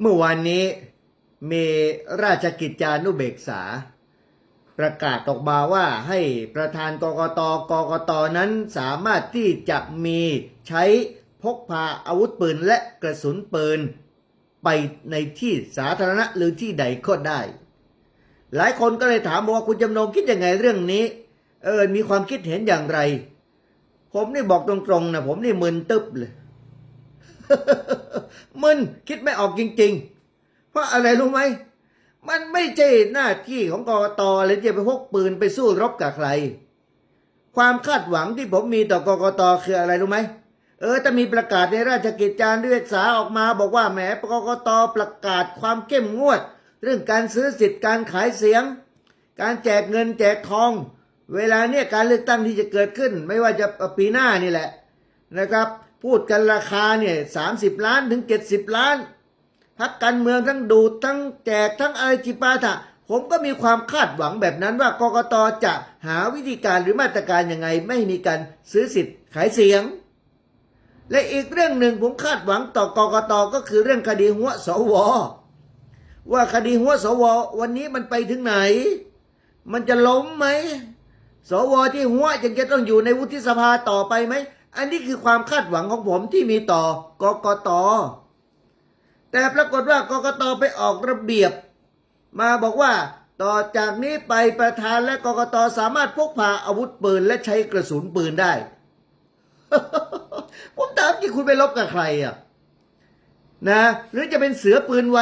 เมื่อวานนี้มีราชกิจจานุเบกษา ประกาศออกมาว่าให้ประธานกกตกกตนั้นสามารถที่จะมีใช้พกพาอาวุธปืนและกระสุนปืน ไปในที่สาธารณะหรือที่ใดก็ได้ หลายคนก็เลยถามว่าคุณจำนงคิดยังไงเรื่องนี้ เออมีความคิดเห็นอย่างไร ผมนี่บอกตรงๆนะผมนี่มึนตึ๊บเลย มึนคิดไม่ออกจริง ๆ เพราะอะไรรู้ไหม มันไม่ใช่หน้าที่ของกรกตเลยจะไปพกปืนไปสู้รบกับใคร ความคาดหวังที่ผมมีต่อกรกตคืออะไรรู้ไหมเออถ้ามีประกาศในราชกิจจานุเบกษาออกมา บอกว่าแหมกกตประกาศความเข้มงวด เรื่องการซื้อสิทธิ์การขายเสียง การแจกเงินแจกทอง เวลาเนี่ยการเลือกตั้งที่จะเกิดขึ้น ไม่ว่าจะปีหน้านี่แหละนะครับ พูดกันราคาเนี่ยสาล้านถึง 70 ล้านพักการเมืองทั้งดูดทั้งแจกทั้งอะไรจิปาถะผมก็มีความคาดหวังแบบนั้นว่ากกตจะหาวิธีการหรือมาตรการยังไงไม่มีการซื้อสิทธิ์ขายเสียง และอีกเรื่องหนึ่งผมคาดหวังต่อกกตก็คือเรื่องคดีหัวสว ว่าคดีหัวสว วันนี้มันไปถึงไหน มันจะล้มไหมสวที่หัวยังจะต้องอยู่ในวุฒิสภาต่อไปไหม อันนี้คือความคาดหวังของผมที่มีต่อกกต แต่ปรากฏว่ากกตไปออกระเบียบ มาบอกว่าต่อจากนี้ไปประธานและกกตสามารถพกพาอาวุธปืนและใช้กระสุนปืนได้ ผมถามจริงคุณไปลบกับใครอะนะหรือจะเป็นเสือปืนไว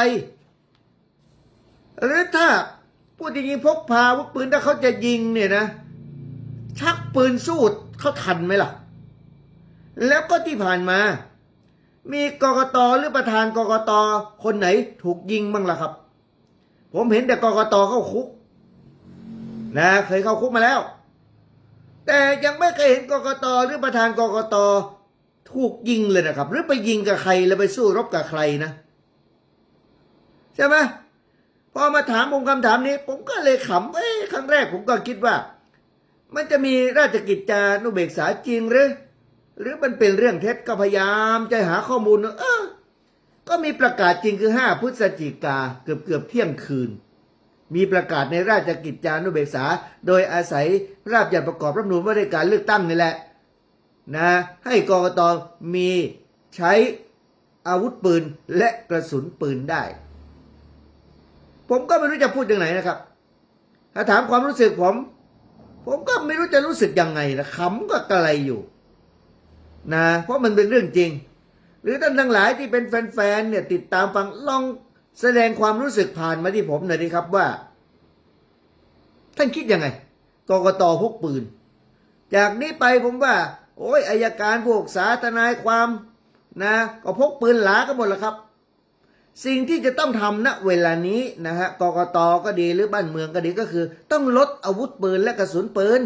หรือถ้าพูดจริงๆพกพาอาวุธปืนถ้าเขาจะยิงเนี่ยนะ ชักปืนสู้เขาทันไหมล่ะ แล้วก็ที่ผ่านมา มีกกตหรือประธานกกตคนไหนถูกยิงบ้างล่ะครับ ผมเห็นแต่กกตเข้าคุก นะเคยเข้าคุกมาแล้ว แต่ยังไม่เคยเห็นกกตหรือประธานกกตถูกยิงเลยนะครับ หรือไปยิงกับใครแล้วไปสู้รบกับใครนะ ใช่ไหมพอมาถามผมคำถามนี้ ผมก็เลยขำเอ้ครั้งแรกผมก็คิดว่า มันจะมีราชกิจจานุเบกษาจริงหรือ หรือมันเป็นเรื่องเท็จก็พยายามจะหาข้อมูลเออก็มีประกาศจริงคือ 5 พฤศจิกาเกือบเกือบเที่ยงคืน มีประกาศในราชกิจจานุเบกษา โดยอาศัยราชบัญญัติประกอบรัฐมนูญว่าด้วยการเลือกตั้งนี่แหละนะให้กรกตมีใช้อาวุธปืนและกระสุนปืนได้ ผมก็ไม่รู้จะพูดยังไงนะครับ ถ้าถามความรู้สึกผม ผมก็ไม่รู้จะรู้สึกยังไงนะขำก็กระไรอยู่ นะเพราะมันเป็นเรื่องจริง หรือท่านทั้งหลายที่เป็นแฟนๆเนี่ยติดตามฟังลองแสดงความรู้สึกผ่านมาที่ผมหน่อยดีครับว่า ท่านคิดยังไงกกตพกปืน จากนี้ไปผมว่า โอ้ยอายการพวกสาธนายความนะ ก็พกปืนหลากันหมดแล้วครับ สิ่งที่จะต้องทำณเวลานี้นะฮะกกตก็ดีหรือบ้านเมืองก็ดีก็คือ ต้องลดอาวุธปืนและกระสุนปืน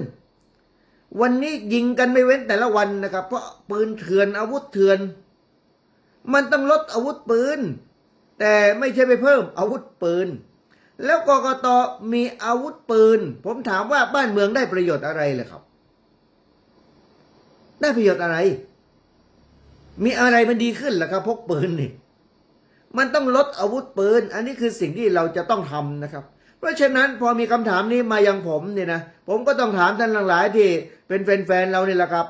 วันนี้ยิงกันไม่เว้นแต่ละวันนะครับ เพราะปืนเถื่อนอาวุธเถื่อน มันต้องลดอาวุธปืน แต่ไม่ใช่ไปเพิ่มอาวุธปืน แล้วกกตมีอาวุธปืน ผมถามว่าบ้านเมืองได้ประโยชน์อะไรเลยครับ ได้ประโยชน์อะไร มีอะไรมันดีขึ้นล่ะครับ พกปืนนี่มันต้องลดอาวุธปืน อันนี้คือสิ่งที่เราจะต้องทำนะครับ เพราะฉะนั้นพอมีคำถามนี้มายังผมเนี่ยนะผมก็ต้องถามท่านหลายๆที่เป็นแฟนๆเราเนี่ยแหละครับ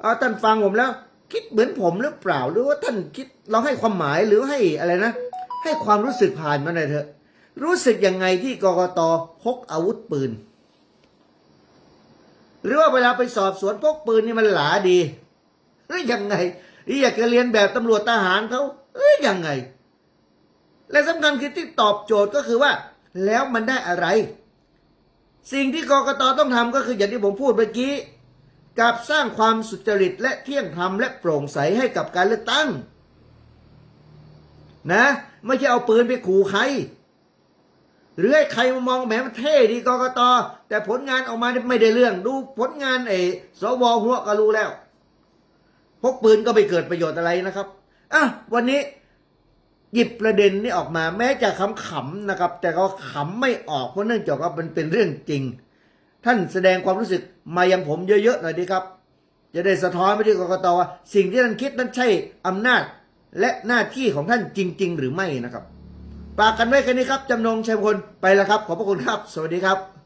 เอาท่านฟังผมแล้ว คิดเหมือนผมหรือเปล่า หรือว่าท่านคิดเราให้ความหมายหรือให้อะไรนะ ให้ความรู้สึกผ่านมาหน่อยเถอะ รู้สึกยังไงที่กกตพกอาวุธปืน หรือว่าเวลาไปสอบสวนพกปืนนี่มันหลาดีหรือยังไงหรืออยากจะเรียนแบบตำรวจทหารเขาเอ้ยยังไง และสำคัญคือที่ตอบโจทย์ก็คือว่า แล้วมันได้อะไร สิ่งที่กกตต้องทำก็คืออย่างที่ผมพูดเมื่อกี้กับสร้างความสุจริตและเที่ยงธรรมและโปร่งใสให้กับการเลือกตั้ง นะ ไม่ใช่เอาปืนไปขู่ใคร หรือให้ใครมามองแหมมันเท่ดีกกตแต่ผลงานออกมาไม่ได้เรื่อง ดูผลงานไอ้สวหัวก็รู้แล้วพกปืนก็ไม่เกิดประโยชน์อะไรนะครับอะวันนี้ หยิบประเด็นนี้ออกมาแม้จะขำๆนะครับ แต่ก็ขำไม่ออกเพราะเนื่องจากว่ามันเป็นเรื่องจริง ท่านแสดงความรู้สึกมายังผมเยอะๆหน่อยดีครับ จะได้สะท้อนไปที่กรกตว่า สิ่งที่ท่านคิดนั้นใช่อำนาจและหน้าที่ของท่านจริง ๆ หรือไม่นะครับฝากกันไว้แค่นี้ครับจำนงชัยพลไปแล้วครับ ขอบพระคุณครับ สวัสดีครับ